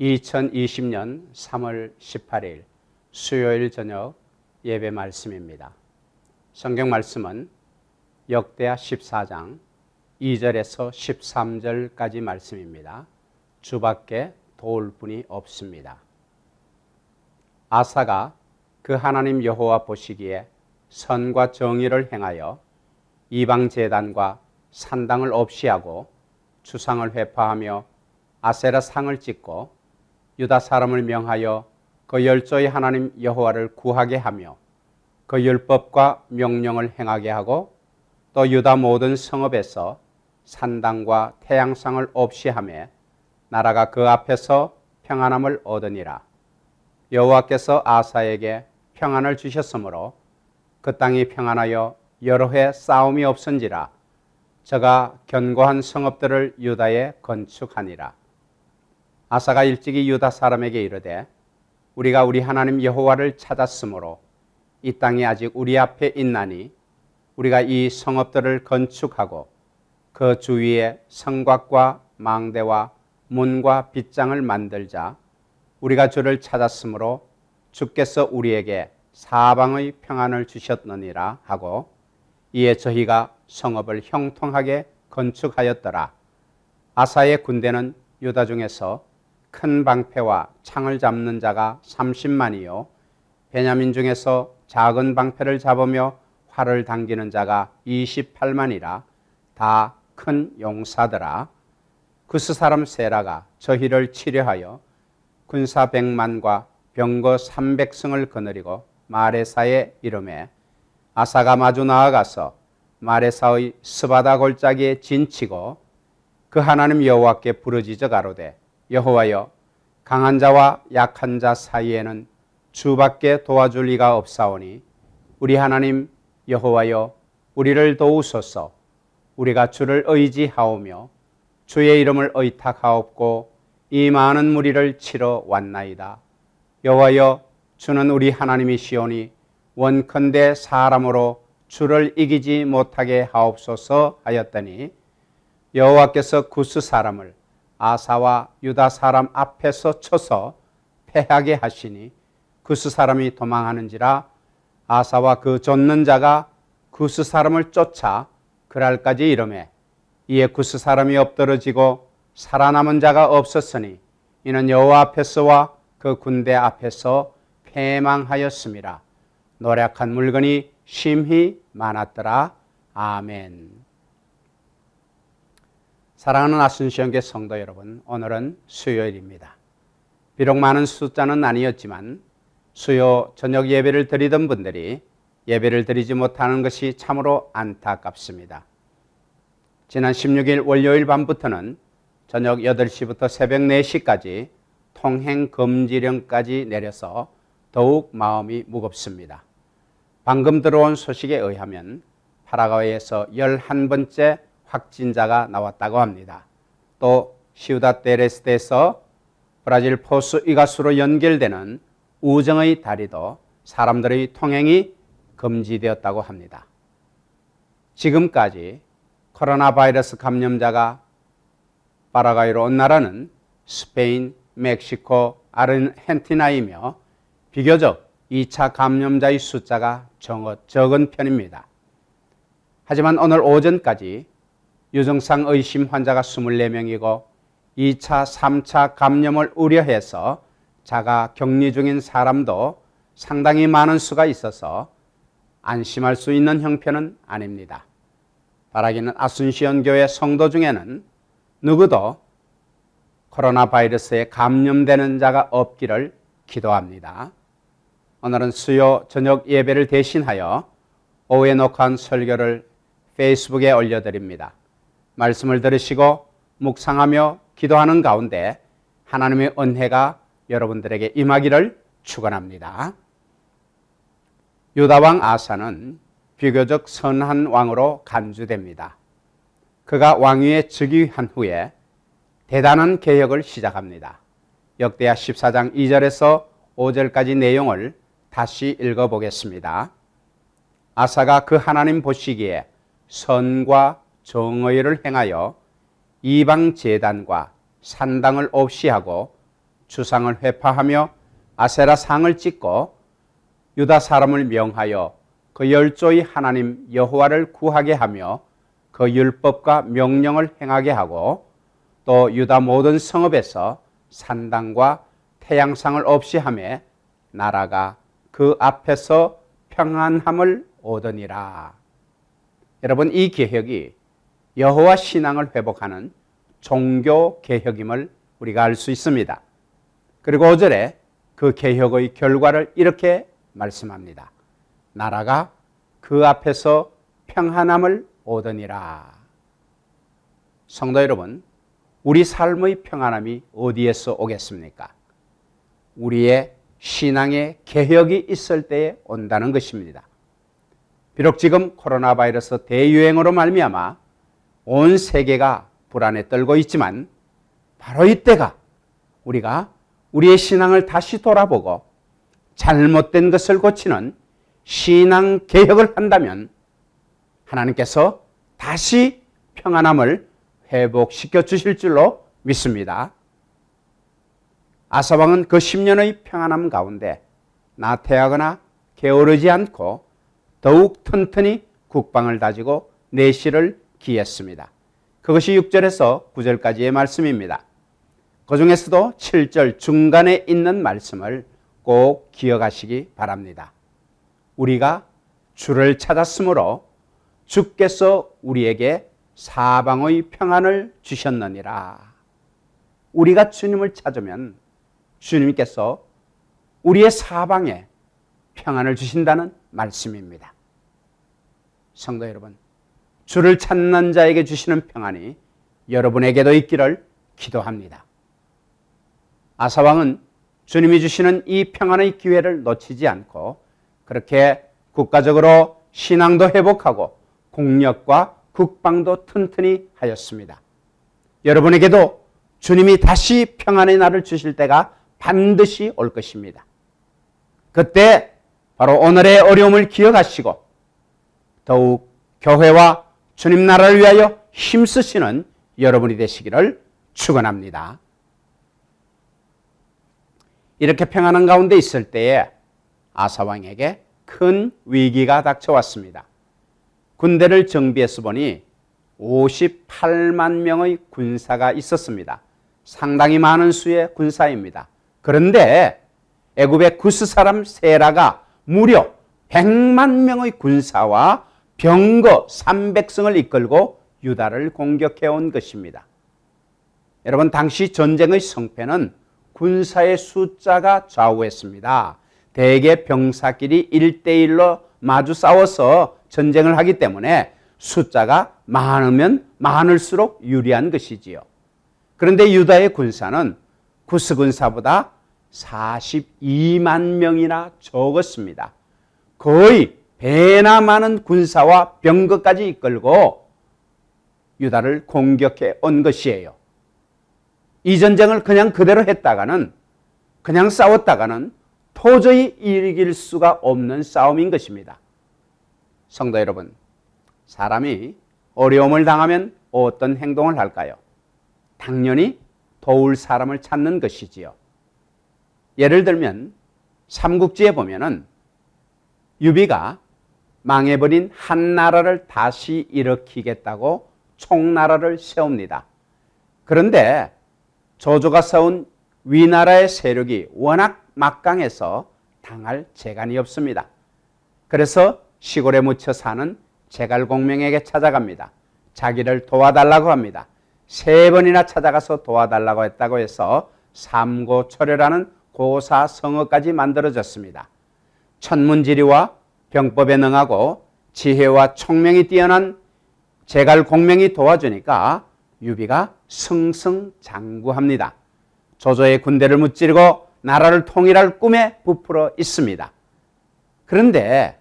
2020년 3월 18일 수요일 저녁 예배 말씀입니다. 성경 말씀은 역대하 14장 2절에서 13절까지 말씀입니다. 주밖에 도울 분이 없습니다. 아사가 그 하나님 여호와 보시기에 선과 정의를 행하여 이방 제단과 산당을 없이 하고 주상을 회파하며 아세라 상을 찍고 유다 사람을 명하여 그 열조의 하나님 여호와를 구하게 하며 그 율법과 명령을 행하게 하고 또 유다 모든 성읍에서 산당과 태양상을 없이 하며 나라가 그 앞에서 평안함을 얻으니라. 여호와께서 아사에게 평안을 주셨으므로 그 땅이 평안하여 여러 해 싸움이 없은지라 저가 견고한 성읍들을 유다에 건축하니라 아사가 일찍이 유다 사람에게 이르되 우리가 우리 하나님 여호와를 찾았으므로 이 땅이 아직 우리 앞에 있나니 우리가 이 성읍들을 건축하고 그 주위에 성곽과 망대와 문과 빗장을 만들자 우리가 주를 찾았으므로 주께서 우리에게 사방의 평안을 주셨느니라 하고 이에 저희가 성읍을 형통하게 건축하였더라. 아사의 군대는 유다 중에서 큰 방패와 창을 잡는 자가 30만이요 베냐민 중에서 작은 방패를 잡으며 활을 당기는 자가 28만이라 다 큰 용사더라. 구스 사람 세라가 저희를 치료하여 군사 100만과 병거 300승을 거느리고 마레사의 이름에 아사가 마주 나아가서 마레사의 스바다 골짜기에 진치고 그 하나님 여호와께 부르짖어 가로되 여호와여 강한 자와 약한 자 사이에는 주밖에 도와줄 리가 없사오니 우리 하나님 여호와여 우리를 도우소서. 우리가 주를 의지하오며 주의 이름을 의탁하옵고 이 많은 무리를 치러 왔나이다. 여호와여 주는 우리 하나님이시오니 원컨대 사람으로 주를 이기지 못하게 하옵소서 하였더니 여호와께서 구스 사람을 아사와 유다 사람 앞에서 쳐서 패하게 하시니 구스 사람이 도망하는지라 아사와 그 쫓는 자가 구스 사람을 쫓아 그랄까지 이름에 이에 구스 사람이 엎드러지고 살아남은 자가 없었으니 이는 여호와 앞에서와 그 군대 앞에서 패망하였습니다. 노력한 물건이 심히 많았더라. 아멘. 사랑하는 아순시형계 성도 여러분, 오늘은 수요일입니다. 비록 많은 숫자는 아니었지만 수요 저녁 예배를 드리던 분들이 예배를 드리지 못하는 것이 참으로 안타깝습니다. 지난 16일 월요일 밤부터는 저녁 8시부터 새벽 4시까지 통행 금지령까지 내려서 더욱 마음이 무겁습니다. 방금 들어온 소식에 의하면 파라과이에서 11번째 확진자가 나왔다고 합니다. 또 시우다 테레스테에서 브라질 포스 이가수로 연결되는 우정의 다리도 사람들의 통행이 금지되었다고 합니다. 지금까지 코로나 바이러스 감염자가 파라과이로 온 나라는 스페인, 멕시코, 아르헨티나이며 비교적 2차 감염자의 숫자가 적은 편입니다. 하지만 오늘 오전까지 유증상 의심 환자가 24명이고 2차, 3차 감염을 우려해서 자가 격리 중인 사람도 상당히 많은 수가 있어서 안심할 수 있는 형편은 아닙니다. 바라기는 아순시온 교회 성도 중에는 누구도 코로나 바이러스에 감염되는 자가 없기를 기도합니다. 오늘은 수요 저녁 예배를 대신하여 오후에 녹화한 설교를 페이스북에 올려드립니다. 말씀을 들으시고 묵상하며 기도하는 가운데 하나님의 은혜가 여러분들에게 임하기를 축원합니다. 유다 왕 아사는 비교적 선한 왕으로 간주됩니다. 그가 왕위에 즉위한 후에 대단한 개혁을 시작합니다. 역대하 14장 2절에서 5절까지 내용을 다시 읽어보겠습니다. 아사가 그 하나님 보시기에 선과 정의를 행하여 이방 재단과 산당을 없이 하고 주상을 회파하며 아세라 상을 찍고 유다 사람을 명하여 그 열조의 하나님 여호와를 구하게 하며 그 율법과 명령을 행하게 하고 또 유다 모든 성읍에서 산당과 태양상을 없이 하매 나라가 그 앞에서 평안함을 얻으니라. 여러분 이 개혁이 여호와 신앙을 회복하는 종교 개혁임을 우리가 알 수 있습니다. 그리고 5절에 그 개혁의 결과를 이렇게 말씀합니다. 나라가 그 앞에서 평안함을 얻으니라. 성도 여러분, 우리 삶의 평안함이 어디에서 오겠습니까? 우리의 신앙의 개혁이 있을 때에 온다는 것입니다. 비록 지금 코로나 바이러스 대유행으로 말미암아 온 세계가 불안에 떨고 있지만 바로 이때가 우리가 우리의 신앙을 다시 돌아보고 잘못된 것을 고치는 신앙 개혁을 한다면 하나님께서 다시 평안함을 회복시켜 주실 줄로 믿습니다. 아사왕은 그 10년의 평안함 가운데 나태하거나 게으르지 않고 더욱 튼튼히 국방을 다지고 내실을 기했습니다. 그것이 6절에서 9절까지의 말씀입니다. 그 중에서도 7절 중간에 있는 말씀을 꼭 기억하시기 바랍니다. 우리가 주를 찾았으므로 주께서 우리에게 사방의 평안을 주셨느니라. 우리가 주님을 찾으면 주님께서 우리의 사방에 평안을 주신다는 말씀입니다. 성도 여러분, 주를 찾는 자에게 주시는 평안이 여러분에게도 있기를 기도합니다. 아사왕은 주님이 주시는 이 평안의 기회를 놓치지 않고 그렇게 국가적으로 신앙도 회복하고 공력과 국방도 튼튼히 하였습니다. 여러분에게도 주님이 다시 평안의 날을 주실 때가 반드시 올 것입니다. 그때 바로 오늘의 어려움을 기억하시고 더욱 교회와 주님 나라를 위하여 힘쓰시는 여러분이 되시기를 축원합니다. 이렇게 평안한 가운데 있을 때에 아사 왕에게 큰 위기가 닥쳐왔습니다. 군대를 정비해서 보니 58만 명의 군사가 있었습니다. 상당히 많은 수의 군사입니다. 그런데 애굽의 구스 사람 세라가 무려 100만 명의 군사와 병거 300성을 이끌고 유다를 공격해 온 것입니다. 여러분 당시 전쟁의 성패는 군사의 숫자가 좌우했습니다. 대개 병사끼리 1대1로 마주 싸워서 전쟁을 하기 때문에 숫자가 많으면 많을수록 유리한 것이지요. 그런데 유다의 군사는 구스 군사보다 42만 명이나 적었습니다. 거의 배나 많은 군사와 병거까지 이끌고 유다를 공격해 온 것이에요. 이 전쟁을 그냥 그대로 했다가는 그냥 싸웠다가는 도저히 이길 수가 없는 싸움인 것입니다. 성도 여러분, 사람이 어려움을 당하면 어떤 행동을 할까요? 당연히 도울 사람을 찾는 것이지요. 예를 들면 삼국지에 보면은 유비가 망해버린 한 나라를 다시 일으키겠다고 총나라를 세웁니다. 그런데 조조가 세운 위나라의 세력이 워낙 막강해서 당할 재간이 없습니다. 그래서 시골에 묻혀 사는 제갈공명에게 찾아갑니다. 자기를 도와달라고 합니다. 세 번이나 찾아가서 도와달라고 했다고 해서 삼고초려라는 고사 성어까지 만들어졌습니다. 천문지리와 병법에 능하고 지혜와 총명이 뛰어난 제갈 공명이 도와주니까 유비가 승승장구합니다. 조조의 군대를 무찌르고 나라를 통일할 꿈에 부풀어 있습니다. 그런데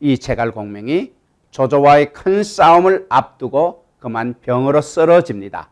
이 제갈 공명이 조조와의 큰 싸움을 앞두고 그만 병으로 쓰러집니다.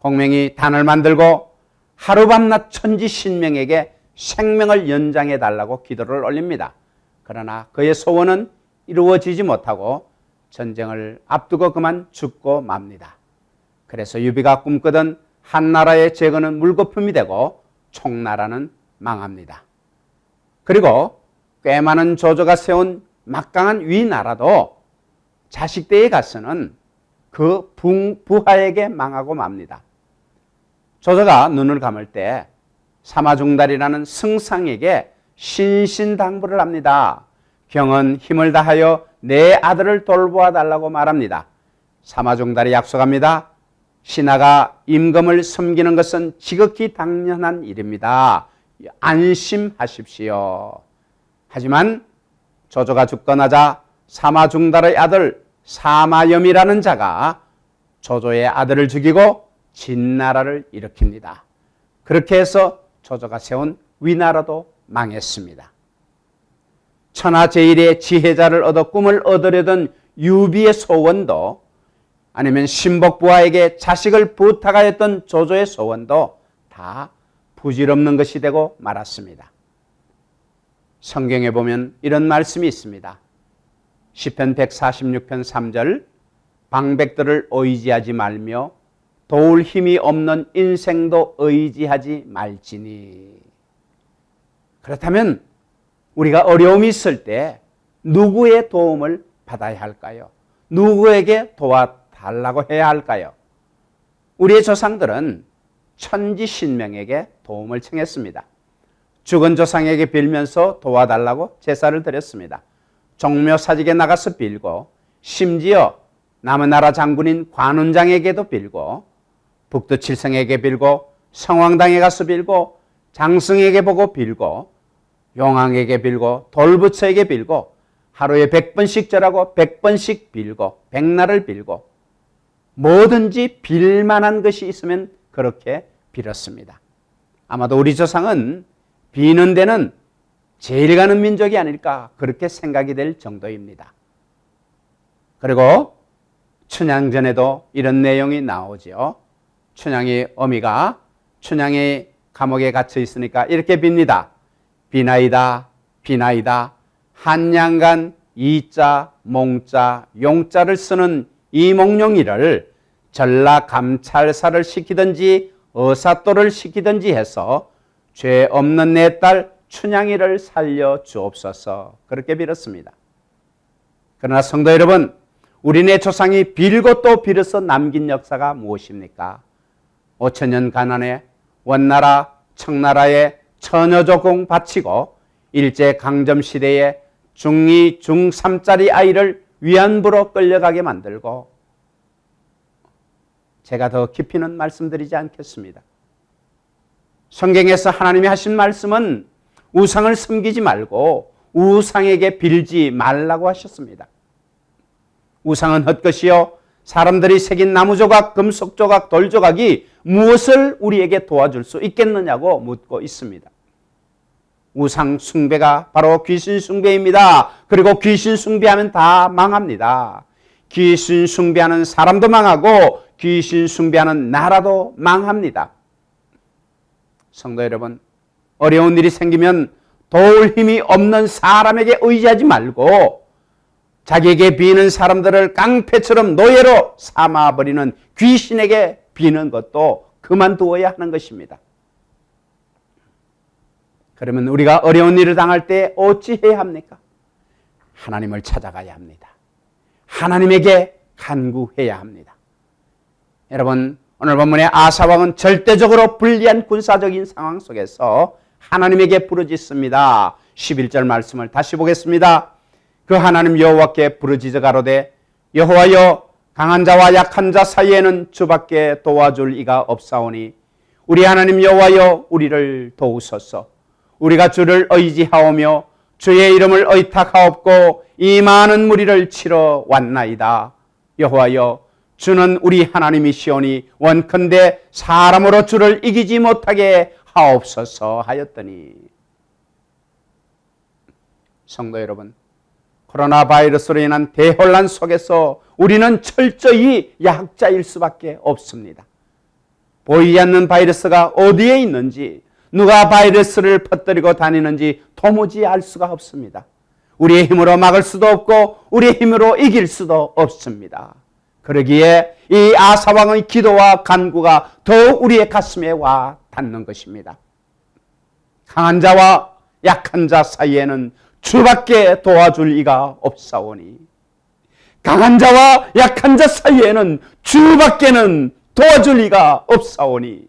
공명이 단을 만들고 하루밤낮 천지 신명에게 생명을 연장해 달라고 기도를 올립니다. 그러나 그의 소원은 이루어지지 못하고 전쟁을 앞두고 그만 죽고 맙니다. 그래서 유비가 꿈꾸던 한 나라의 재건은 물거품이 되고 총나라는 망합니다. 그리고 꽤 많은 조조가 세운 막강한 위나라도 자식대에 가서는 그 부하에게 망하고 맙니다. 조조가 눈을 감을 때 사마중달이라는 승상에게 신신당부를 합니다. 경은 힘을 다하여 내 아들을 돌보아 달라고 말합니다. 사마중달이 약속합니다. 신하가 임금을 섬기는 것은 지극히 당연한 일입니다. 안심하십시오. 하지만 조조가 죽거나자 사마중달의 아들 사마염이라는 자가 조조의 아들을 죽이고 진나라를 일으킵니다. 그렇게 해서 조조가 세운 위나라도 망했습니다. 천하제일의 지혜자를 얻어 꿈을 얻으려던 유비의 소원도 아니면 신복부하에게 자식을 부탁하였던 조조의 소원도 다 부질없는 것이 되고 말았습니다. 성경에 보면 이런 말씀이 있습니다. 시편 146편 3절 방백들을 의지하지 말며 도울 힘이 없는 인생도 의지하지 말지니 그렇다면 우리가 어려움이 있을 때 누구의 도움을 받아야 할까요? 누구에게 도와달라고 해야 할까요? 우리의 조상들은 천지 신명에게 도움을 청했습니다. 죽은 조상에게 빌면서 도와달라고 제사를 드렸습니다. 종묘 사직에 나가서 빌고 심지어 남은 나라 장군인 관운장에게도 빌고 북두 칠성에게 빌고 성왕당에 가서 빌고 장승에게 보고 빌고 용왕에게 빌고 돌부처에게 빌고 하루에 백번씩 절하고 백번씩 빌고 백날을 빌고 뭐든지 빌만한 것이 있으면 그렇게 빌었습니다. 아마도 우리 조상은 비는 데는 제일 가는 민족이 아닐까 그렇게 생각이 될 정도입니다. 그리고 춘향전에도 이런 내용이 나오죠. 춘향이 어미가 춘향이 감옥에 갇혀 있으니까 이렇게 빕니다. 비나이다, 비나이다. 한양간 이자, 몽자, 용자를 쓰는 이몽룡이를 전라 감찰사를 시키든지 어사또를 시키든지 해서 죄 없는 내 딸 춘향이를 살려 주옵소서 그렇게 빌었습니다. 그러나 성도 여러분, 우리네 조상이 빌고 또 빌어서 남긴 역사가 무엇입니까? 5천년 가난에 원나라, 청나라에 처녀조공 바치고 일제 강점 시대에 중2, 중3짜리 아이를 위안부로 끌려가게 만들고 제가 더 깊이는 말씀드리지 않겠습니다. 성경에서 하나님이 하신 말씀은 우상을 섬기지 말고 우상에게 빌지 말라고 하셨습니다. 우상은 헛것이요 사람들이 새긴 나무 조각, 금속 조각, 돌 조각이 무엇을 우리에게 도와줄 수 있겠느냐고 묻고 있습니다. 우상 숭배가 바로 귀신 숭배입니다. 그리고 귀신 숭배하면 다 망합니다. 귀신 숭배하는 사람도 망하고 귀신 숭배하는 나라도 망합니다. 성도 여러분, 어려운 일이 생기면 도울 힘이 없는 사람에게 의지하지 말고 자기에게 비는 사람들을 깡패처럼 노예로 삼아버리는 귀신에게 비는 것도 그만두어야 하는 것입니다. 그러면 우리가 어려운 일을 당할 때 어찌해야 합니까? 하나님을 찾아가야 합니다. 하나님에게 간구해야 합니다. 여러분, 오늘 본문의 아사왕은 절대적으로 불리한 군사적인 상황 속에서 하나님에게 부르짖습니다. 11절 말씀을 다시 보겠습니다. 그 하나님 여호와께 부르짖어 가로되 여호와여 강한 자와 약한 자 사이에는 주밖에 도와줄 이가 없사오니 우리 하나님 여호와여 우리를 도우소서. 우리가 주를 의지하오며 주의 이름을 의탁하옵고 이 많은 무리를 치러 왔나이다. 여호와여 주는 우리 하나님이시오니 원컨대 사람으로 주를 이기지 못하게 하옵소서 하였더니 성도 여러분 코로나 바이러스로 인한 대혼란 속에서 우리는 철저히 약자일 수밖에 없습니다. 보이지 않는 바이러스가 어디에 있는지 누가 바이러스를 퍼뜨리고 다니는지 도무지 알 수가 없습니다. 우리의 힘으로 막을 수도 없고 우리의 힘으로 이길 수도 없습니다. 그러기에 이 아사왕의 기도와 간구가 더욱 우리의 가슴에 와 닿는 것입니다. 강한 자와 약한 자 사이에는 주밖에 도와줄 이가 없사오니 강한 자와 약한 자 사이에는 주밖에는 도와줄 이가 없사오니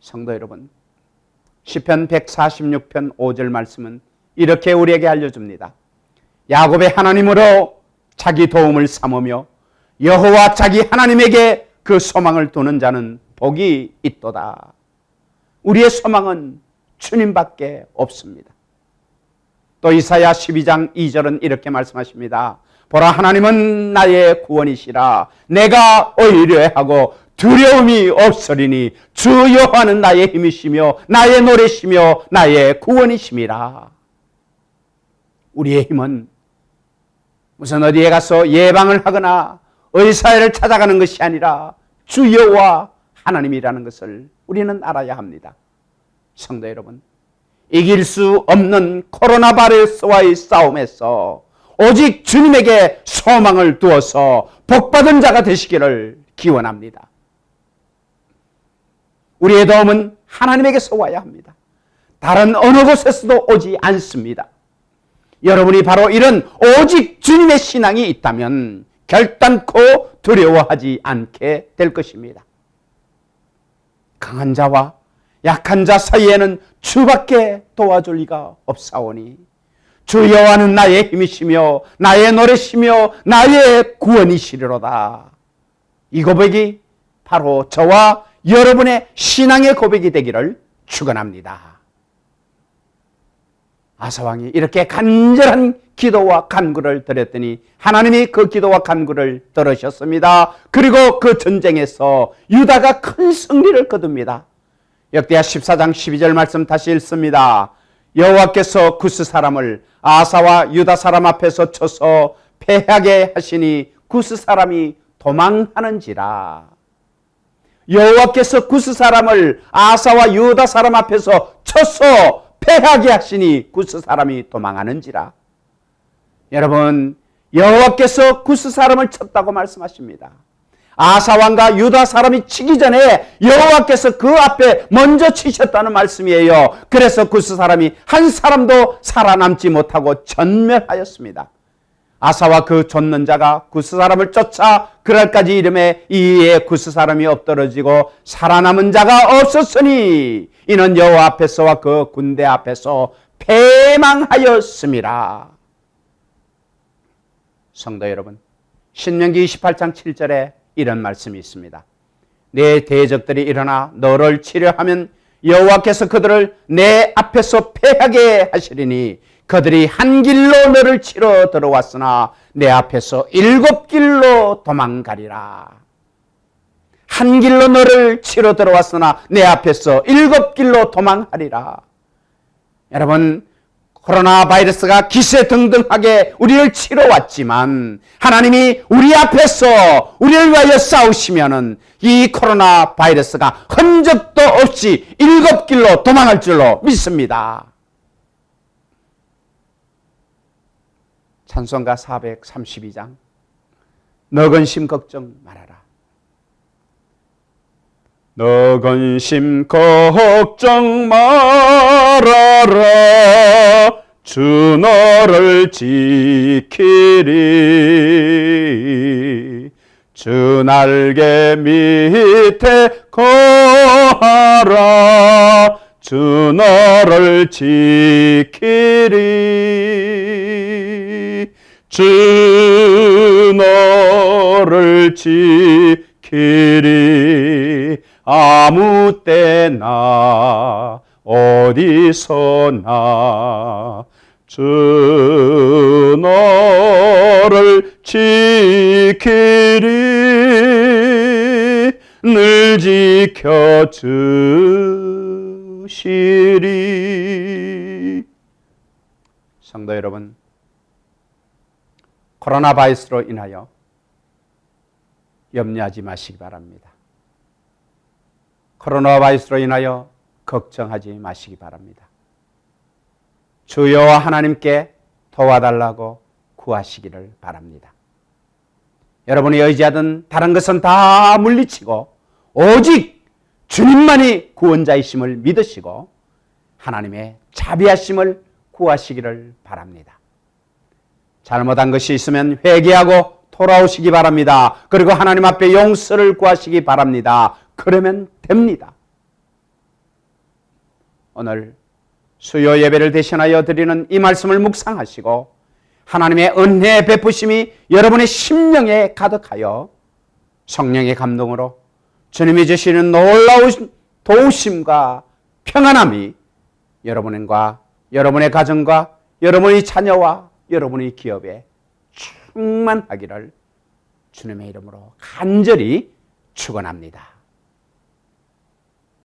성도 여러분 시편 146편 5절 말씀은 이렇게 우리에게 알려줍니다. 야곱의 하나님으로 자기 도움을 삼으며 여호와 자기 하나님에게 그 소망을 두는 자는 복이 있도다. 우리의 소망은 주님밖에 없습니다. 또 이사야 12장 2절은 이렇게 말씀하십니다. 보라 하나님은 나의 구원이시라 내가 의뢰하고 두려움이 없으리니 주 여호와는 나의 힘이시며 나의 노래시며 나의 구원이심이라. 우리의 힘은 무슨 어디에 가서 예방을 하거나 의사를 찾아가는 것이 아니라 주 여호와 하나님이라는 것을 우리는 알아야 합니다. 성도 여러분, 이길 수 없는 코로나 바이러스와의 싸움에서 오직 주님에게 소망을 두어서 복받은 자가 되시기를 기원합니다. 우리의 도움은 하나님에게서 와야 합니다. 다른 어느 곳에서도 오지 않습니다. 여러분이 바로 이런 오직 주님의 신앙이 있다면 결단코 두려워하지 않게 될 것입니다. 강한 자와 약한 자 사이에는 주밖에 도와줄 리가 없사오니 주 여호와는 나의 힘이시며 나의 노래시며 나의 구원이시리로다. 이 고백이 바로 저와 여러분의 신앙의 고백이 되기를 축원합니다. 아사 왕이 이렇게 간절한 기도와 간구를 드렸더니 하나님이 그 기도와 간구를 들으셨습니다. 그리고 그 전쟁에서 유다가 큰 승리를 거둡니다. 역대하 14장 12절 말씀 다시 읽습니다. 여호와께서 구스 사람을 아사와 유다 사람 앞에서 쳐서 패하게 하시니 구스 사람이 도망하는지라. 여호와께서 구스 사람을 아사와 유다 사람 앞에서 쳐서 패하게 하시니 구스 사람이 도망하는지라. 여러분, 여호와께서 구스 사람을 쳤다고 말씀하십니다. 아사 왕과 유다 사람이 치기 전에 여호와께서 그 앞에 먼저 치셨다는 말씀이에요. 그래서 구스 사람이 한 사람도 살아남지 못하고 전멸하였습니다. 아사와 그 쫓는 자가 구스 사람을 쫓아 그날까지 이름에 이에 구스 사람이 엎드러지고 살아남은 자가 없었으니 이는 여호와 앞에서와 그 군대 앞에서 패망하였습니다. 성도 여러분, 신명기 28장 7절에 이런 말씀이 있습니다. 내 대적들이 일어나 너를 치려하면 여호와께서 그들을 내 앞에서 패하게 하시리니 그들이 한 길로 너를 치러 들어왔으나 내 앞에서 일곱 길로 도망가리라. 한 길로 너를 치러 들어왔으나 내 앞에서 일곱 길로 도망하리라. 여러분, 코로나 바이러스가 기세 등등하게 우리를 치러 왔지만 하나님이 우리 앞에서 우리를 위하여 싸우시면은 이 코로나 바이러스가 흔적도 없이 일곱 길로 도망할 줄로 믿습니다. 찬송가 432장 너 근심 걱정 말아라. 너 근심 걱정 말아라 주 너를 지키리. 주 날개 밑에 거하라. 주 너를 지키리. 주 너를 지키리. 아무 때나 어디서나 주 너를 지키리 늘 지켜 주시리 성도 여러분 코로나 바이러스로 인하여 염려하지 마시기 바랍니다. 코로나 바이러스로 인하여 걱정하지 마시기 바랍니다. 주여와 하나님께 도와달라고 구하시기를 바랍니다. 여러분이 의지하던 다른 것은 다 물리치고 오직 주님만이 구원자이심을 믿으시고 하나님의 자비하심을 구하시기를 바랍니다. 잘못한 것이 있으면 회개하고 돌아오시기 바랍니다. 그리고 하나님 앞에 용서를 구하시기 바랍니다. 그러면 됩니다. 오늘 수요 예배를 대신하여 드리는 이 말씀을 묵상하시고 하나님의 은혜 베푸심이 여러분의 심령에 가득하여 성령의 감동으로 주님이 주시는 놀라운 도우심과 평안함이 여러분과 여러분의 가정과 여러분의 자녀와 여러분의 기업에 충만하기를 주님의 이름으로 간절히 축원합니다.